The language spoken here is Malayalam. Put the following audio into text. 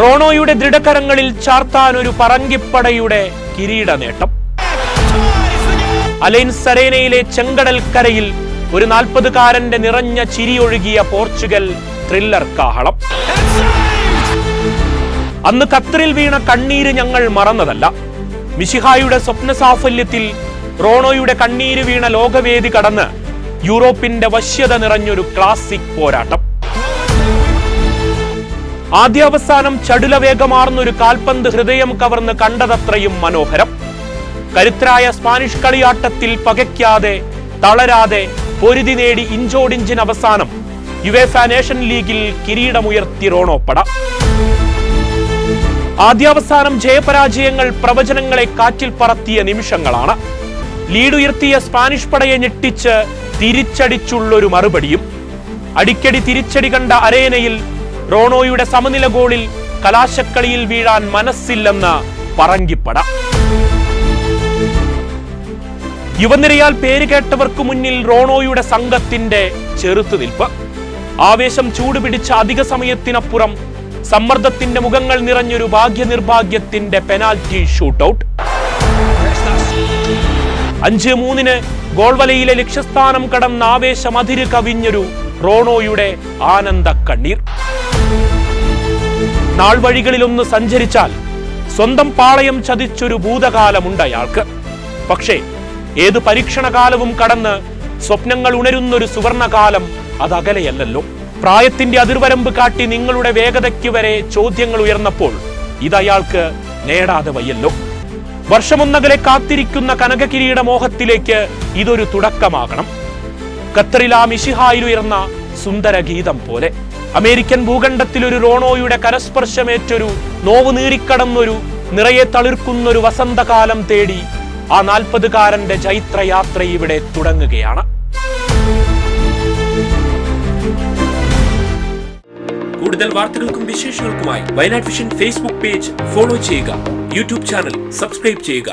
റോണോയുടെ ദൃഢകരങ്ങളിൽ ചാർത്താൻ ഒരു പറങ്കിപ്പടയുടെ കിരീട നേട്ടം. അലൈൻ സരേനയിലെ ചെങ്കടൽക്കരയിൽ ഒരു നാൽപ്പതുകാരന്റെ നിറഞ്ഞ ചിരിയൊഴുകിയ പോർച്ചുഗൽ ത്രില്ലർ കാഹളം. അന്ന് ഖത്തറിൽ വീണ കണ്ണീര് ഞങ്ങൾ മറന്നതല്ല. മിഷിഹായുടെ സ്വപ്ന സാഫല്യത്തിൽ റോണോയുടെ കണ്ണീര് വീണ ലോകവേദി കടന്ന് യൂറോപ്പിന്റെ വശ്യത നിറഞ്ഞൊരു ക്ലാസിക് പോരാട്ടം. ആദ്യാവസാനം ചടുലവേഗമാർന്നൊരു കാൽപന്ത് ഹൃദയം കവർന്ന് കണ്ടതത്രയും മനോഹരം. കരുത്തരായ സ്പാനിഷ് കളിയാട്ടത്തിൽ പകയ്ക്കാതെ തളരാതെ പൊരുതി നേടി ഇഞ്ചോടിഞ്ചിന് അവസാനം യുവേഫ നേഷൻ ലീഗിൽ കിരീടമുയർത്തി റോണോപ്പട. ആദ്യാവസാനം ജയപരാജയങ്ങൾ പ്രവചനങ്ങളെ കാറ്റിൽ പറത്തിയ നിമിഷങ്ങളാണ്. ലീഡുയർത്തിയ സ്പാനിഷ് പടയെ ഞെട്ടിച്ച് തിരിച്ചടിച്ചുള്ളൊരു മറുപടിയും. അടിക്കടി തിരിച്ചടി കണ്ട അരേനയിൽ റോണോയുടെ സമനില ഗോളിൽ കലാശക്കളിയിൽ വീഴാൻ മനസ്സില്ലെന്ന് പറങ്കിപ്പട. യുവനിരയാൽ പേര് കേട്ടവർക്ക് മുന്നിൽ റോണോയുടെ സംഘത്തിന്റെ ചെറുത്തുനിൽപ്പ് ആവേശം ചൂടുപിടിച്ച അധിക സമയത്തിനപ്പുറം സമ്മർദ്ദത്തിന്റെ മുഖങ്ങൾ നിറഞ്ഞൊരു ഭാഗ്യനിർഭാഗ്യത്തിന്റെ പെനാൽറ്റി ഷൂട്ടൌട്ട്. അഞ്ച് മൂന്നിന് ഗോൾവലയിലെ ലക്ഷ്യസ്ഥാനം കടന്ന ആവേശം അതിര് കവിഞ്ഞൊരു റോണോയുടെ ആനന്ദ കണ്ണീർ നാൾ വഴികളിലൊന്ന് സഞ്ചരിച്ചാൽ സ്വന്തം പാളയം ചതിച്ചൊരു ഭൂതകാലമുണ്ട് അയാൾക്ക് പക്ഷേ ഏത് പരീക്ഷണകാലവും കടന്ന് സ്വപ്നങ്ങൾ ഉണരുന്നൊരു സുവർണകാലം അത് അകലെയല്ലല്ലോ പ്രായത്തിന്റെ അതിർവരമ്പ് കാട്ടി നിങ്ങളുടെ വേഗതയ്ക്ക് വരെ ചോദ്യങ്ങൾ ഉയർന്നപ്പോൾ ഇതയാൾക്ക് നേടാതെ വയ്യല്ലോ. വർഷമൊന്നകലെ കാത്തിരിക്കുന്ന കനകകിരീട മോഹത്തിലേക്ക് ഇതൊരു തുടക്കമാകണം. ഖത്തറിലാ മിഷിഹായിലുയർന്ന സുന്ദര ഗീതം പോലെ. അമേരിക്കൻ ഭൂഖണ്ഡത്തിൽ ഒരു റോണോയുടെ കരസ്പർശമേറ്റൊരു നോവ് നീറിക്കടന്നൊരു നിറയെ തളിർക്കുന്നൊരു വസന്തകാലം തേടി ആ നാൽപ്പതുകാരന്റെ ചൈത്രയാത്ര ഇവിടെ തുടങ്ങുകയാണ്. കൂടുതൽ വാർത്തകൾക്കും വിശേഷങ്ങൾക്കുമായി Wayanad vision Facebook page follow ചെയ്യുക. യൂട്യൂബ് ചാനൽ സബ്സ്ക്രൈബ് ചെയ്യുക.